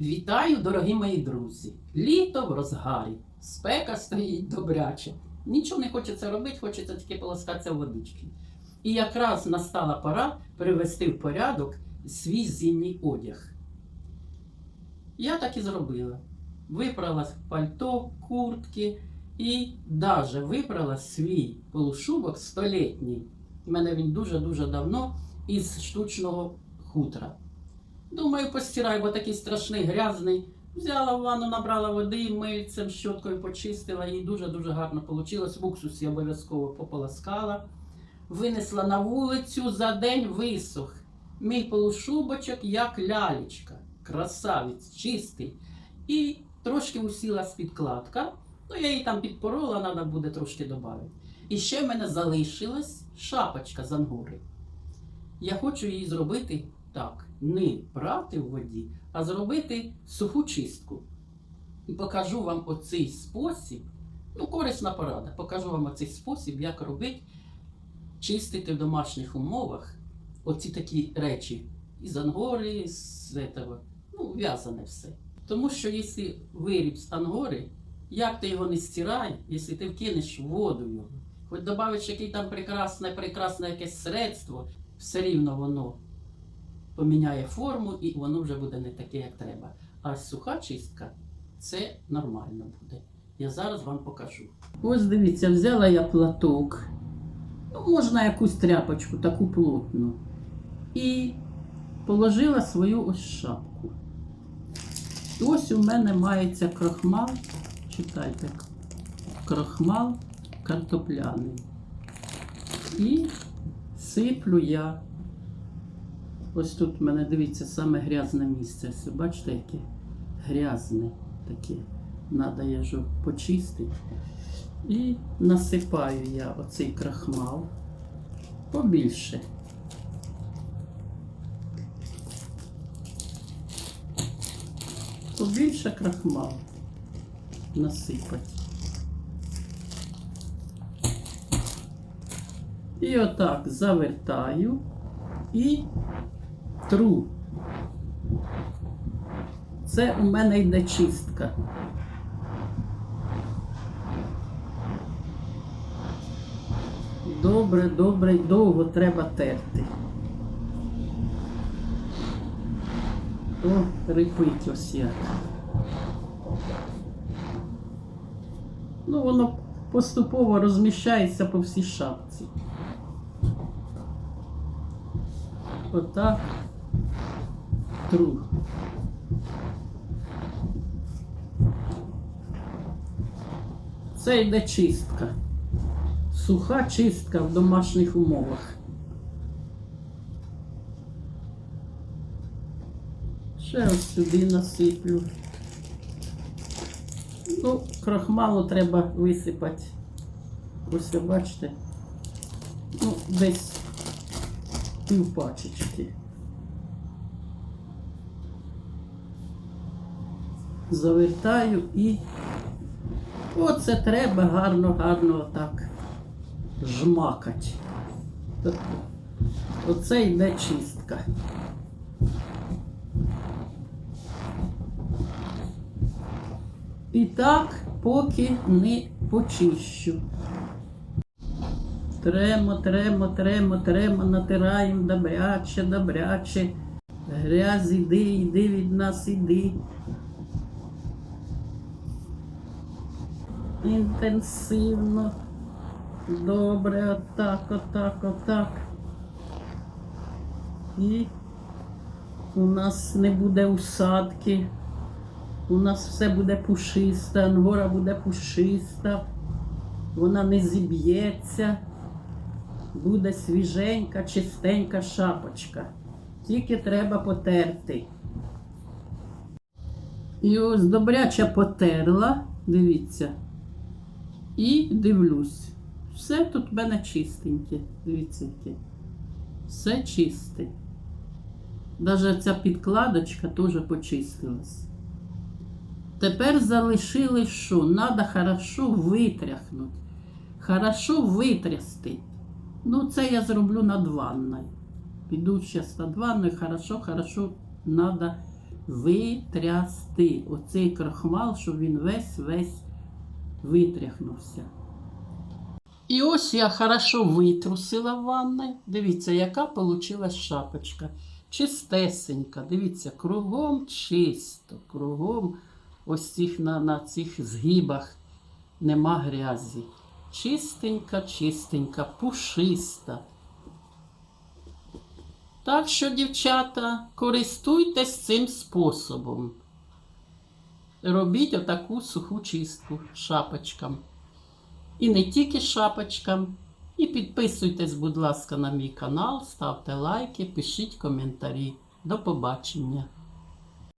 Вітаю, дорогі мої друзі! Літо в розгарі, спека стоїть добряче. Нічого не хочеться робити, хочеться тільки полоскатися в водички. І якраз настала пора привести в порядок свій зимній одяг. Я так і зробила. Випрала пальто, куртки і навіть вибрала свій полушубок столітній. У мене він дуже-дуже давно із штучного хутра. Думаю, постираю, бо такий страшний грязний. Взяла в ванну, набрала води, мильцем, щоткою почистила, і дуже-дуже гарно вийшло. В уксусі обов'язково пополоскала. Винесла на вулицю, за день висох. Мій полушубочок, як лялечка. Красавець, чистий. І трошки усілась підкладка. Ну, я її там підпорола, треба буде трошки додати. І ще в мене залишилась шапочка з ангури. Я хочу її зробити так, не прати в воді, а зробити суху чистку. І покажу вам оцей спосіб. Ну, корисна порада. Покажу вам оцей спосіб, як робити, чистити в домашніх умовах оці такі речі. Із ангори, з этого, ну, в'язане все. Тому що якщо виріб з ангори, як ти його не стирай, якщо ти вкинеш воду його, хоч додавиш який там прекрасне, прекрасне якесь средство, все рівно воно поміняє форму і воно вже буде не таке, як треба. А суха чистка це нормально буде. Я зараз вам покажу. Ось дивіться, взяла я платок. Ну, можна якусь тряпочку, таку плотну. І положила свою ось шапку. І ось у мене мається крохмал. Читайте, крохмал картопляний. І сиплю я Ось тут в мене, дивіться, саме грязне місце. Ось, бачите, яке грязне таке. Надо я ж почистити. І насипаю я оцей крахмал побільше. Побільше крахмал насипати. І отак завертаю і тру. Це у мене йде чистка. Добре, добре довго треба терти. О, рипить ось як. Ну, воно поступово розміщається по всій шапці. Отак тру. Це йде чистка. Суха чистка в домашніх умовах. Ще ось сюди насиплю. Ну, крахмалу треба висипати. Ось бачите. Ну, десь пів пачечки. Завертаю і оце треба гарно-гарно отак жмакать. Оце йде чистка. І так, поки не почищу. Тремо, тремо, тремо, тремо, натираємо добряче, добряче. Грязь іди, іди від нас, іди. Інтенсивно. Добре, отак, отак, отак. І у нас не буде усадки. У нас все буде пушисте, ангора буде пушиста, вона не зіб'ється, буде свіженька, чистенька шапочка. Тільки треба потерти. І ось добряче потерла, дивіться, і дивлюсь. Все тут в мене чистеньке. Дивіться. Все чисте. Навіть ця підкладочка теж почистилась. Тепер залишили що? Надо хорошо витряхнути. Хорошо витрясти. Ну, це я зроблю над ванною. Піду зараз над ванною, хорошо, хорошо надо витрясти. Оцей крахмал, щоб він весь весь витряхнувся. І ось я хорошо витрусила в ванной. Дивіться, яка вийшла шапочка. Чистесенька. Дивіться, кругом чисто, кругом ось цих на, на цих згибах нема грязі. Чистенька, чистенька, пушиста. Так що, дівчата, користуйтесь цим способом. Робіть отаку суху чистку шапочкам. І не тільки шапочкам. І підписуйтесь, будь ласка, на мій канал, ставте лайки, пишіть коментарі. До побачення!